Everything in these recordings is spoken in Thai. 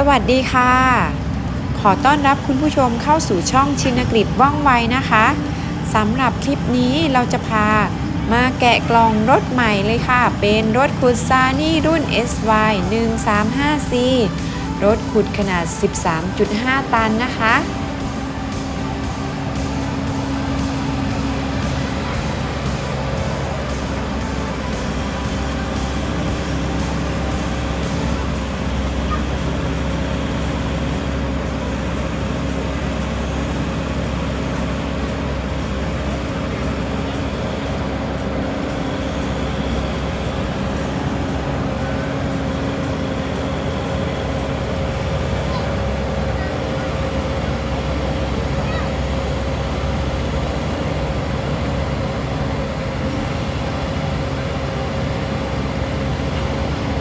สวัสดีค่ะ ขอต้อนรับคุณผู้ชมเข้าสู่ช่องชินกฤษว่องไวนะคะสำหรับคลิปนี้เราจะพามาแกะกล่องรถใหม่เลยค่ะ เป็นรถขุดซานี่รุ่น SY 135C รถขุดขนาด 13.5 ตันนะคะ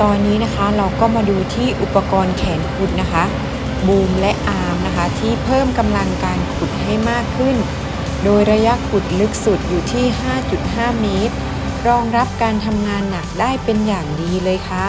ตอนนี้นะคะเราก็มาดูที่อุปกรณ์แขนขุดนะคะ บูมและอาร์มนะคะ ที่เพิ่มกำลังการขุดให้มากขึ้น โดยระยะขุดลึกสุดอยู่ที่ 5.5 เมตร รองรับการทำงานหนักได้เป็นอย่างดีเลยค่ะ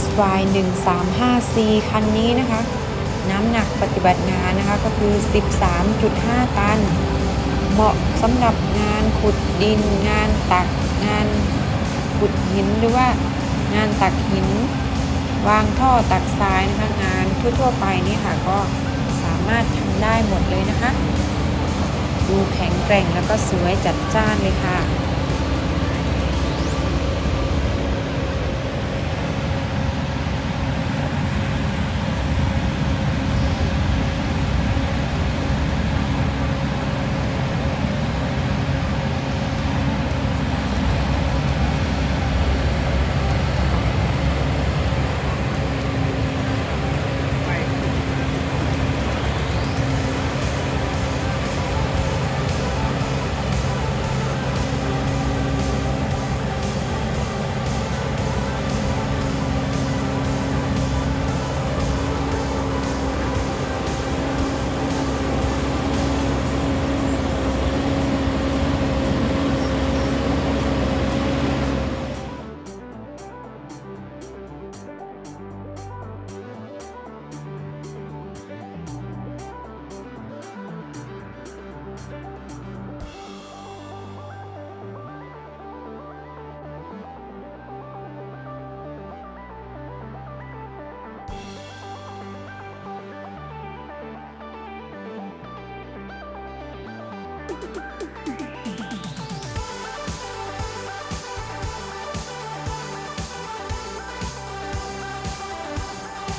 SY 1 3 5 C คันนี้นะคะ น้ำหนักปฏิบัติงานนะคะก็คือ 13.5 ตัน เหมาะสำหรับงานขุดดิน งานตัก งานขุดหินหรือว่างานตักหิน วางท่อตักทรายนะคะงานทั่วๆไปนี่ค่ะก็สามารถทำได้หมดเลยนะคะ ดูแข็งแกร่งแล้วก็สวยจัดจ้านเลยค่ะ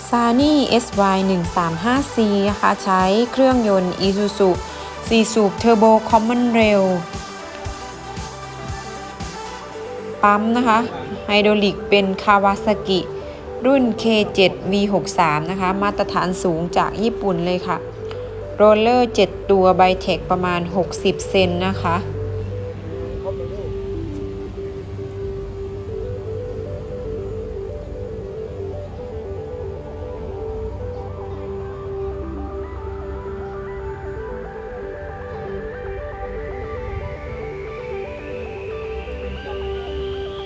s a n y SY 1 3 5 C นะคะใช้เครื่องยนต์ Isuzu 4 สูบ Turbo Common Rail ปั๊มนะคะ ไฮดรอลิกเป็น Kawasaki รุ่น K7 V63 นะคะ มาตรฐานสูงจากญี่ปุ่นเลยค่ะ โรลเลอร์ 7 ตัวไบเทคประมาณ 60 เซนนะคะ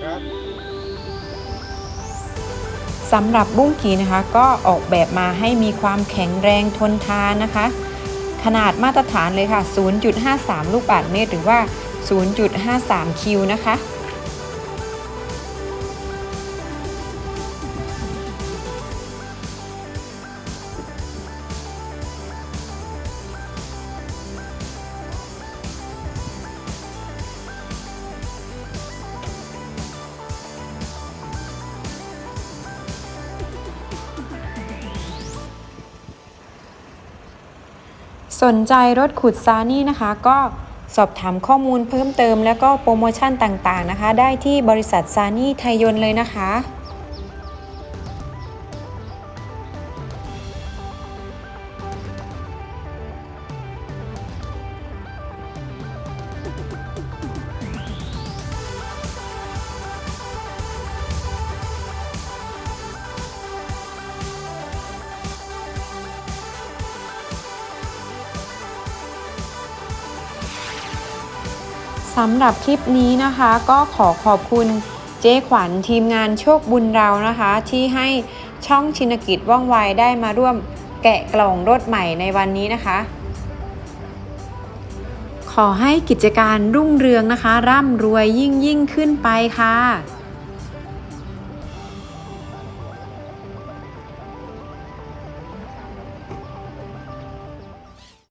ครับสำหรับบุ้งกีนะคะก็ออกแบบมาให้มีความแข็งแรงทนทานนะคะ ขนาดมาตรฐานเลยค่ะ 0.53 ลูกบาศก์เมตร หรือว่า 0.53 คิวนะคะ สนใจรถขุดซานี่นะคะ ก็สอบถามข้อมูลเพิ่มเติม แล้วก็โปรโมชั่นต่างๆนะคะ ได้ที่บริษัทซานี่ไทยยนเลยนะคะ สำหรับคลิปนี้นะคะ ก็ขอขอบคุณเจ๊ขวัญทีมงานโชคบุญเรานะคะ ที่ให้ช่องชินกิจว่องไวได้มาร่วมแกะกล่องรถใหม่ในวันนี้นะคะ ขอให้กิจการรุ่งเรืองนะคะ ร่ำรวยยิ่งยิ่งขึ้นไปค่ะ